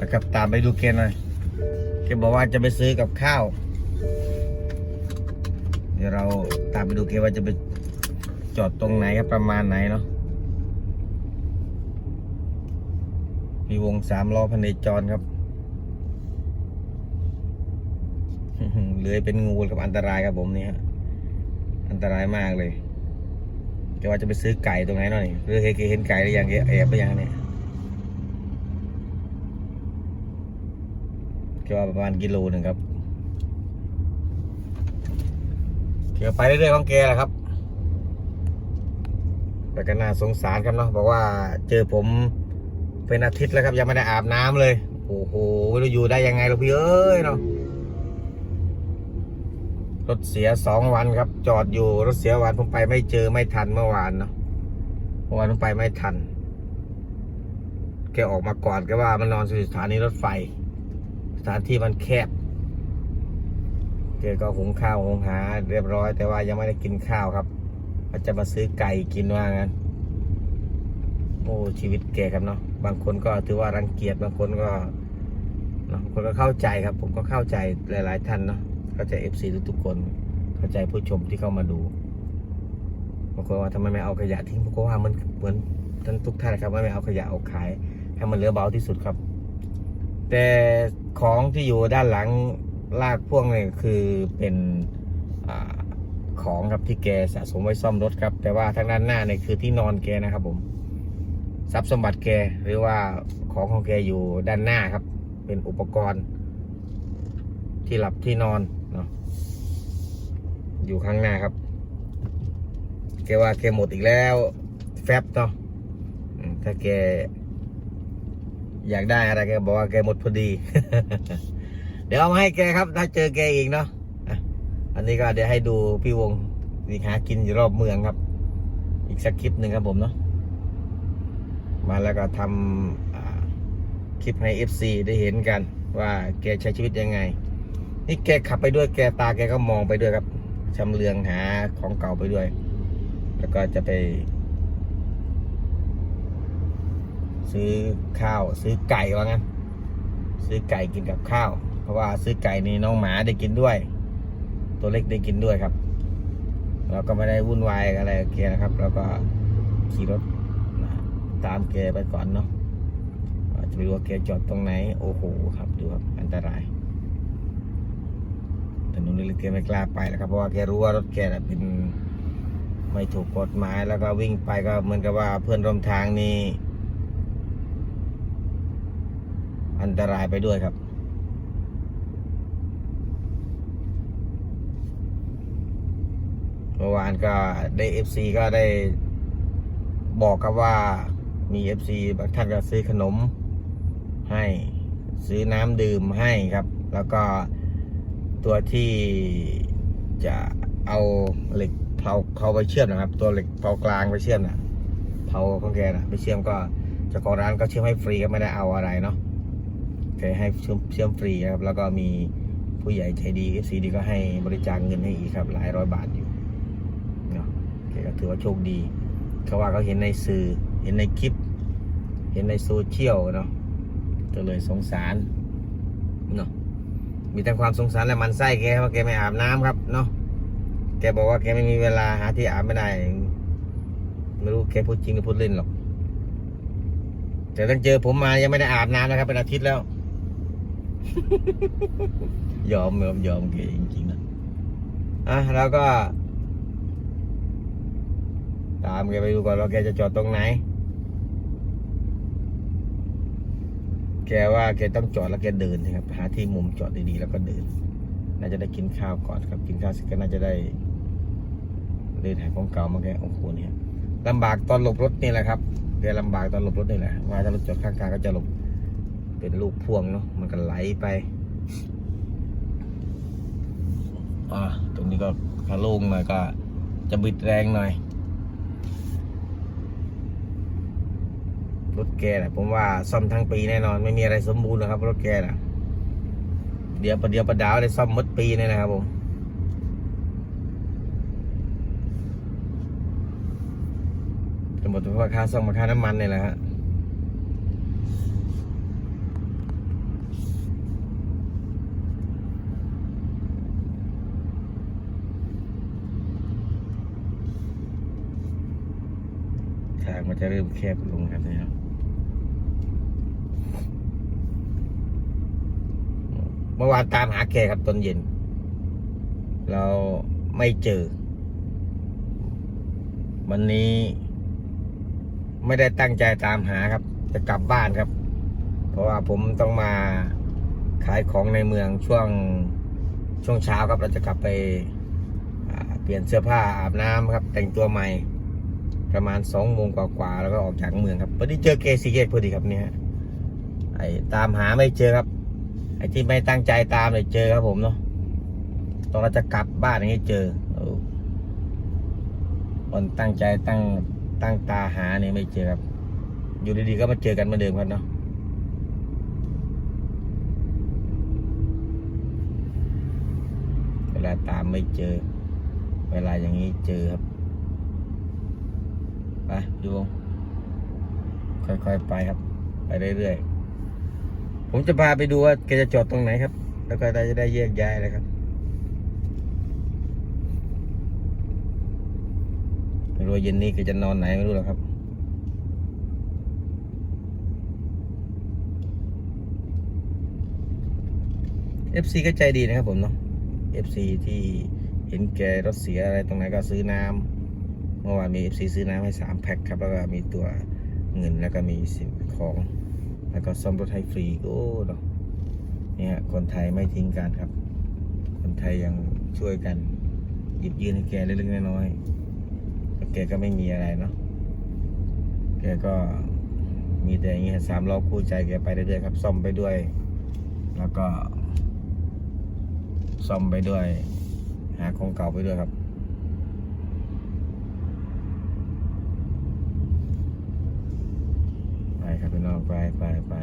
นะครับตามไปดูแกหน่อยแกบอกว่าจะไปซื้อกับข้าว เดี๋ยวเราตามไปดูแกว่าจะไปจอดตรงไหนครับประมาณไหนเนาะมีวงสามล้อพันเนจรครับเลื้อยเป็นงูกับอันตรายครับผมเนี่ยอันตรายมากเลยแกว่าจะไปซื้อไก่ตรงไหนหน่อยหรือเคยเห็นไก่หรือยังแกแอบไปยังเนี่ย แกว่าประมาณกิโลหนึ่งครับแกไปเรื่อยๆของแกแหละครับแต่ก็น่าสงสารครับเนาะบอกว่าเจอผมเป็นอาทิตย์แล้วครับ ยังไม่ได้อาบน้ำเลย โอ้โหไม่รู้อยู่ได้ยังไงหรอพี่เอ้ยเนาะรถเสียสองวันครับ จอดอยู่รถเสียวันผมไปไม่เจอไม่ทันเมื่อวานเนาะเมื่อวานผมไปไม่ทัน แกออกมาก่อนแกว่ามันนอนอยู่สถานีรถไฟ ถานที่มันแคบแกก็หุงข้าวหุงหา เรียบร้อย แต่ว่ายังไม่ได้กินข้าวครับอาจจะมาซื้อไก่กินว่างั้นโอ้ชีวิตแกครับเนาะบางคนก็ถือว่ารังเกียจบางคนก็เนาะบางคนก็เข้าใจครับ ผมก็เข้าใจหลาย ๆ ท่านเนาะเข้าใจเอฟซีทุกๆคน เข้าใจผู้ชมที่เข้ามาดูบางคนว่าทำไมไม่เอาขยะทิ้งผมก็ว่ามันเหมือนท่านทุกท่านครับว่าไม่เอาขยะเอาขายให้มันเหลือเบาที่สุดครับ แต่ ของที่อยู่ด้านหลังลากพ่วงเนี่ยคือเป็นอของครับที่แกสะสมไว้ซ่อมรถครับ แต่ว่าทางด้านหน้าเนี่ยคือที่นอนแกนะครับผมทรัพย์สมบัติแกหรือว่าของของแกอยู่ด้านหน้าครับ เป็นอุปกรณ์ ที่หลับที่นอนเนาะอยู่ข้างหน้าครับแกว่าแกหมดอีกแล้ว แฟบเนาะอืมถ้าแก อยากได้อะไรแกบอกว่าแกหมดพอดี เดี๋ยวเอามาให้แกครับ ถ้าเจอแกอีกเนาะอันนี้ก็เดี๋ยวให้ดูพี่วงนี่หากินอยู่รอบเมืองครับ อีกสักคลิปหนึ่งครับผมเนาะมาแล้วก็ทำอ่าคลิปให้ FC ได้เห็นกัน ว่าแกใช้ชีวิตยังไง นี่แกขับไปด้วยแกตาแกก็มองไปด้วยครับชำเลืองหาของเก่าไปด้วย แล้วก็จะไป ซื้อข้าว ซื้อไก่ว่างั้น ซื้อไก่กินกับข้าว เพราะว่าซื้อไก่นี่น้องหมาได้กินด้วย ตัวเล็กได้กินด้วยครับ เราก็ไม่ได้วุ่นวายอะไรกับแกนะครับแล้วก็ขี่รถตามแกไปก่อนเนาะจะไปดูว่าแกจอดตรงไหน โอ้โหครับดูครับอันตรายถนนนี้แกไม่กล้าไปแล้วครับเพราะว่าแกรู้ว่ารถแกเป็นไม่ถูกกฎหมายแล้วก็วิ่งไปก็เหมือนกับว่าเพื่อนร่วมทางนี่ อันตรายไปด้วยครับ เมื่อวานก็ได้เอฟซีก็ได้บอกครับว่ามีเอฟซีบางท่านก็ซื้อขนมให้ซื้อน้ำดื่มให้ครับ แล้วก็ตัวที่จะเอาเหล็กเผาเขาไปเชื่อมนะครับ ตัวเหล็กเผากลางไปเชื่อมนะเผาของแกนะไปเชื่อมก็เจ้าของร้านก็เชื่อมให้ฟรีก็ไม่ได้เอาอะไรเนาะ แกให้เชื่อมเชื่อมฟรีครับ แล้วก็มีผู้ใหญ่ใจดีเอฟซีดีก็ให้บริจาคเงินให้อีกครับ หลายร้อยบาทอยู่เนาะแกก็ถือว่าโชคดีเขาว่าเขาเห็นในสื่อเห็นในคลิป เห็นในโซเชียลเนาะก็เลยสงสารเนาะมีแต่ความสงสารและมันไส้แกว่าแกไม่อาบน้ำครับเนาะแกบอกว่าแกไม่มีเวลาหาที่อาบไม่ได้ ไม่รู้แกพูดจริงหรือพูดเล่นหรอกแต่ตั้งเจอผมมายังไม่ได้อาบน้ำนะครับเป็นอาทิตย์แล้ว ยอมยอมยอมแกจริงๆนะอะแล้วก็ ตามแกไปดูก่อนว่าแกจะจอดตรงไหน แกว่าแกต้องจอดแล้วแกเดินนะครับหาที่มุมจอดดีๆแล้วก็เดิน น่าจะได้กินข้าวก่อนครับ กินข้าวเสร็จก็น่าจะได้เดินหาของเก่ามาแกโอ้โหเนี่ยลำบากตอนหลบรถนี่แหละครับแกลำบากตอนหลบรถนี่แหละว่าถ้ารถจอดข้างทางก็จะหลบ เป็นลูกพ่วงเนาะมันก็ไหลไปอ่าตรงนี้ก็ถ้าโล่งหน่อยก็จะบิดแรงหน่อย รถแกนะผมว่าซ่อมทั้งปีแน่นอน ไม่มีอะไรสมบูรณ์นะครับ รถแกนะเดี๋ยวประเดี๋ยวประดาวได้ซ่อมมดปีเลยนะครับผมจะหมดเพราะค่าซ่อมค่าน้ำมันเนี่ยแหละฮะ มัน จะเริ่มแคบลงครับนะครับเมื่อวานตามหาแกครับตอนเย็น เราไม่เจอ วันนี้ ไม่ได้ตั้งใจตามหาครับ จะกลับบ้านครับ เพราะว่าผมต้องมาขายของในเมืองช่วงช่วงเช้าครับ เราจะกลับไปเปลี่ยนเสื้อผ้าอาบน้ำครับ แต่งตัวใหม่ ประมาณสองโมงกว่าๆแล้วก็ออกจากเมืองครับพอดีเจอเกซีเกตพอดีครับเนี่ยไอ้ตามหาไม่เจอครับ ไอ้ที่ไม่ตั้งใจตามเลยเจอครับผมเนาะตอนเราจะกลับบ้านอย่างนี้เจอโอ้คนตั้งใจตั้งตั้งตาหาเนี่ยไม่เจอครับ อยู่ดีๆก็มาเจอกันเหมือนเดิมครับเนาะเวลาตามไม่เจอ เวลาอย่างนี้เจอครับ ไปดูค่อยๆไปครับ ไปเรื่อยๆ ผมจะพาไปดูว่าแกจะจอดตรงไหนครับ แล้วก็เรจะได้แยกย้ายเลยครับไม่รู้เย็นนี้แกจะนอนไหนไม่รู้หรอกครับ FC ก็ใจดีนะครับผมเนาะ FC ที่เห็นแกรถเสียอะไรตรงไหนก็ซื้อน้ำ มื่อวานมี FC ซื้อน้ำให้สามแพ็คครับ แล้วก็มีตัวเงินแล้วก็มีสิ่งของ แล้วก็ซ่อมรถให้ฟรีโอ้เนาะเนี่ย คนไทยไม่ทิ้งกันครับ คนไทยยังช่วยกัน หยิบยืนให้แกเล็กๆน้อยๆแล้วแกก็ไม่มีอะไรเนาะแกก็มีแต่อย่างเงี้ยสามล้อคู่ใจแกไปเรื่อยๆครับ ซ่อมไปด้วย แล้วก็ ซ่อมไปด้วย หาของเก่าไปด้วยครับ ไป ครับพี่น้องไปไปไป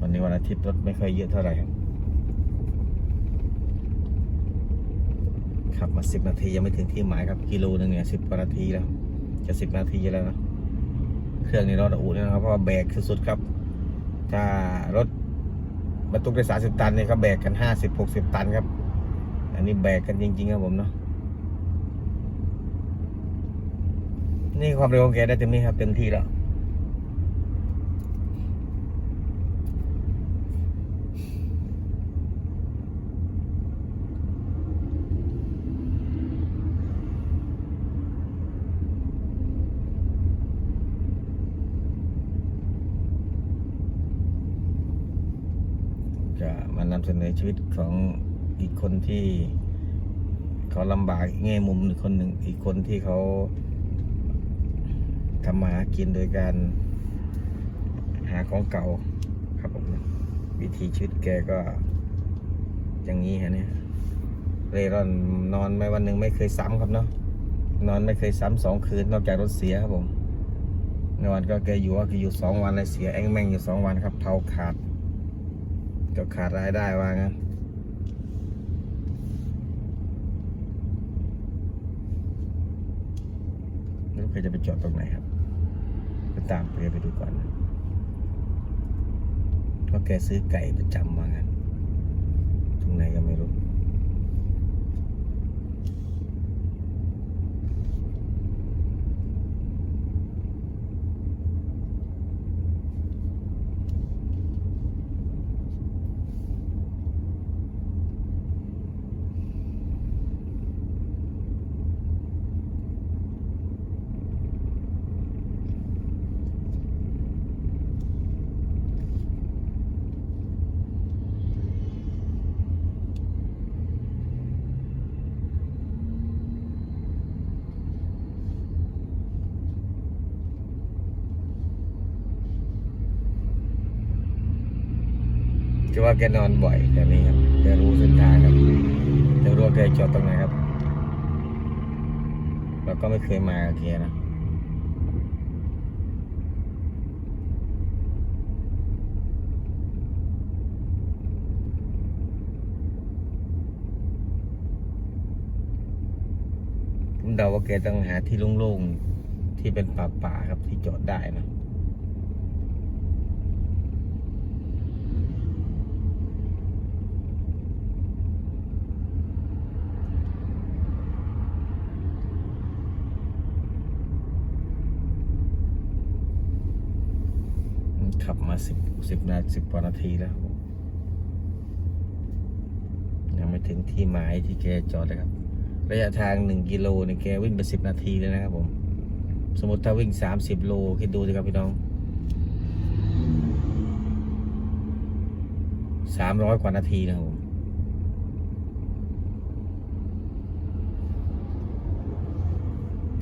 วันนี้วันอาทิตย์รถไม่ค่อยเยอะเท่าไหร่ครับขับมาสิบนาทียังไม่ถึงที่หมายครับกิโลนึงเนี่ยสิบกว่านาทีแล้ว จะสิบนาทีแล้วนะเครื่องนี้รถอู่นี่นะครับเพราะว่าแบกสุดๆครับ ถ้ารถบรรทุกได้สามสิบตันเนี่ยเขแบกกันห้าสิบหกสิบตันครับ อันนี้แบกกันจริงๆครับผมเนาะนี่ความเร็วของแกได้เต็มที่ครับเต็มที่แล้ว จะมานำเสนอชีวิตของอีกคนที่เขาลำบากแง่มุมหนึ่งคนหนึ่งอีกคนที่เขาทำมาหากินโดยการหาของเก่าครับผมวิธีชีวิตแกก็อย่างนี้ฮะเนี่ยเร่ร่อนนอนไม่วันหนึ่งไม่เคยซ้ำครับเนาะนอนไม่เคยซ้ำสองคืนนอกจากรถเสียครับผมนวันก็แกอยู่ว่าแกอยู่สองวันเลยเสียแองแมงอยู่สองวันครับเผาขาด ก็ขาดรายได้ว่างั้นไม่รู้ใคยจะไปจอดตรงไหนครับไปตามไปไปดูก่อนนะเพราะแกซื้อไก่ประจำว่างั้นตรงไหนก็ไม่รู้ คือว่าแกนอนบ่อยแบบนี้ครับแกรู้เส้นทางครับแกรู้ว่าแกจอดตรงไหนครับเราก็ไม่เคยมาแกนะผมเดาว่าแกต้องหาที่โล่งๆที่เป็นป่าๆครับที่จอดได้นะ ขับมาสิบสิบนาสิบกว่านาทีแล้วยังไม่ถึงที่หมายที่แกจอดเลยครับ ระยะทางหนึ่งกิโลเนี่ยแกวิ่งไปสิบนาทีเลยนะครับผม สมมติถ้าวิ่งสามสิบโลคิดดูสิครับพี่น้องสามร้อยกว่านาทีนะครับผม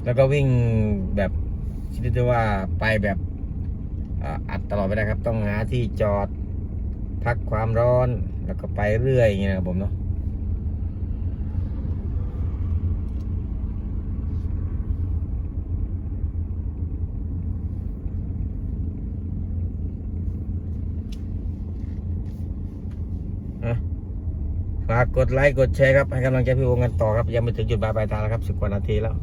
แล้วก็วิ่งแบบคิดได้ว่าไปแบบ อัดตลอดไปได้ครับ ต้องหาที่จอดพักความร้อนแล้วก็ไปเรื่อยอย่างเงี้ยนะครับผมเนาะอะฝากกดไลค์กดแชร์ครับ ให้กำลังใจพี่วงกันต่อครับ ยังไม่ถึงจุดหมายปลายทางแล้วครับสิบกว่านาทีแล้ว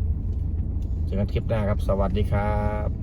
เจอกันคลิปหน้าครับ สวัสดีครับ